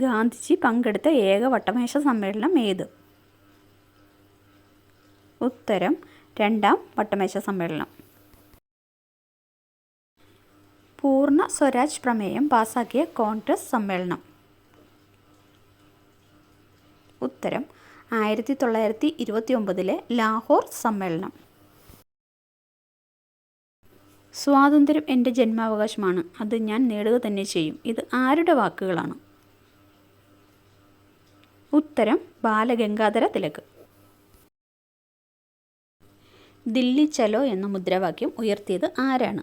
ഗാന്ധിജി പങ്കെടുത്ത ഏക വട്ടമേശ സമ്മേളനം ഏത്? ഉത്തരം രണ്ടാം വട്ടമേശ സമ്മേളനം. പൂർണ സ്വരാജ് പ്രമേയം പാസാക്കിയ കോൺഗ്രസ് സമ്മേളനം. ഉത്തരം ആയിരത്തി തൊള്ളായിരത്തി ഇരുപത്തി ഒമ്പതിലെ ലാഹോർ സമ്മേളനം. സ്വാതന്ത്ര്യം എന്റെ ജന്മാവകാശമാണ്. അത് ഞാൻ നേടുക തന്നെ ചെയ്യും. ഇത് ആരുടെ വാക്കുകളാണ്? ഉത്തരം ബാലഗംഗാധര തിലക്. ദില്ലി ചലോ എന്ന മുദ്രാവാക്യം ഉയർത്തിയത് ആരാണ്?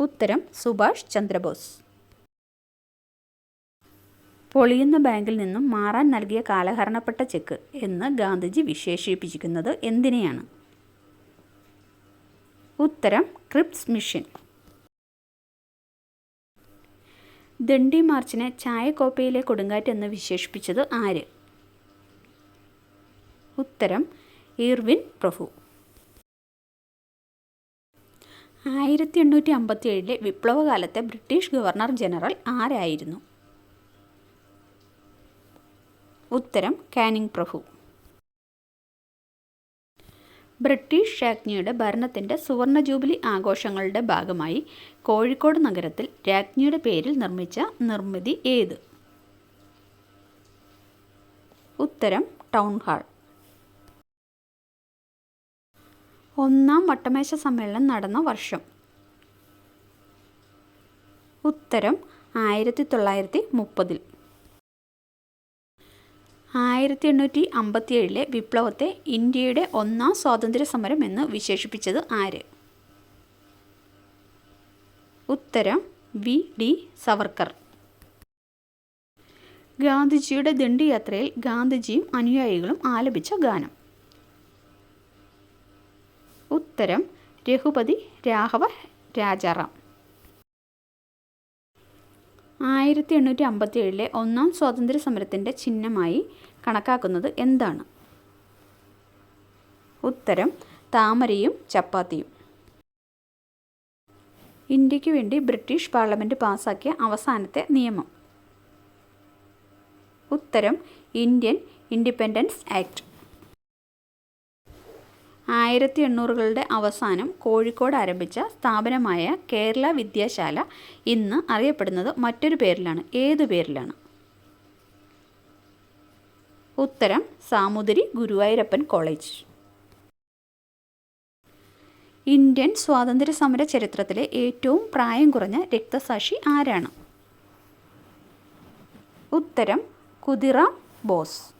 ഉത്തരം സുഭാഷ് ചന്ദ്രബോസ്. പൊളിയുന്ന ബാങ്കിൽ നിന്നും മാറാൻ നൽകിയ കാലഹരണപ്പെട്ട ചെക്ക് എന്ന് ഗാന്ധിജി വിശേഷിപ്പിച്ചിരിക്കുന്നത് എന്തിനെയാണ്? ഉത്തരം ക്രിപ്സ് മിഷൻ. ദണ്ഡി മാർച്ചിനെ ചായക്കോപ്പയിലെ കൊടുങ്കാറ്റ് എന്ന് വിശേഷിപ്പിച്ചത് ആര്? ഉത്തരം ഈർവിൻ പ്രഭു. ആയിരത്തി എണ്ണൂറ്റി അമ്പത്തി ഏഴിലെ വിപ്ലവകാലത്തെ ബ്രിട്ടീഷ് ഗവർണർ ജനറൽ ആരായിരുന്നു? ഉത്തരം കാനിങ് പ്രഭു. ബ്രിട്ടീഷ് രാജ്ഞിയുടെ ഭരണത്തിന്റെ സുവർണ ജൂബിലി ആഘോഷങ്ങളുടെ ഭാഗമായി കോഴിക്കോട് നഗരത്തിൽ രാജ്ഞിയുടെ പേരിൽ നിർമ്മിച്ച നിർമ്മിതി ഏത്? ഉത്തരം ടൗൺ ഹാൾ. ഒന്നാം വട്ടമേശ സമ്മേളനം നടന്ന വർഷം. ഉത്തരം ആയിരത്തി തൊള്ളായിരത്തി മുപ്പതിൽ ആയിരത്തി എണ്ണൂറ്റി അമ്പത്തിയേഴിലെ വിപ്ലവത്തെ ഇന്ത്യയുടെ ഒന്നാം സ്വാതന്ത്ര്യ സമരം എന്ന് വിശേഷിപ്പിച്ചത് ആര്? ഉത്തരം വി. ഡി. സവർക്കർ. ഗാന്ധിജിയുടെ ദണ്ഡിയാത്രയിൽ ഗാന്ധിജിയും അനുയായികളും ആലപിച്ച ഗാനം. ഉത്തരം രഘുപതി രാഘവ രാജാറാം. ആയിരത്തി എണ്ണൂറ്റി അമ്പത്തി ഏഴിലെ ഒന്നാം സ്വാതന്ത്ര്യ സമരത്തിന്റെ ചിഹ്നമായി കണക്കാക്കുന്നത് എന്താണ്? ഉത്തരം താമരയും ചപ്പാത്തിയും. ഇന്ത്യയ്ക്ക് വേണ്ടി ബ്രിട്ടീഷ് പാർലമെന്റ് പാസാക്കിയ അവസാനത്തെ നിയമം. ഉത്തരം ഇന്ത്യൻ ഇൻഡിപെൻഡൻസ് ആക്ട്. ആയിരത്തി എണ്ണൂറുകളുടെ അവസാനം കോഴിക്കോട് ആരംഭിച്ച സ്ഥാപനമായ കേരള വിദ്യാശാല ഇന്ന് അറിയപ്പെടുന്നത് മറ്റൊരു പേരിലാണ്. ഏതു പേരിലാണ്? ഉത്തരം സാമുദരി ഗുരുവായൂരപ്പൻ കോളേജ്. ഇന്ത്യൻ സ്വാതന്ത്ര്യ സമര ചരിത്രത്തിലെ ഏറ്റവും പ്രായം കുറഞ്ഞ രക്തസാക്ഷി ആരാണ്? ഉത്തരം Khudiram Bose.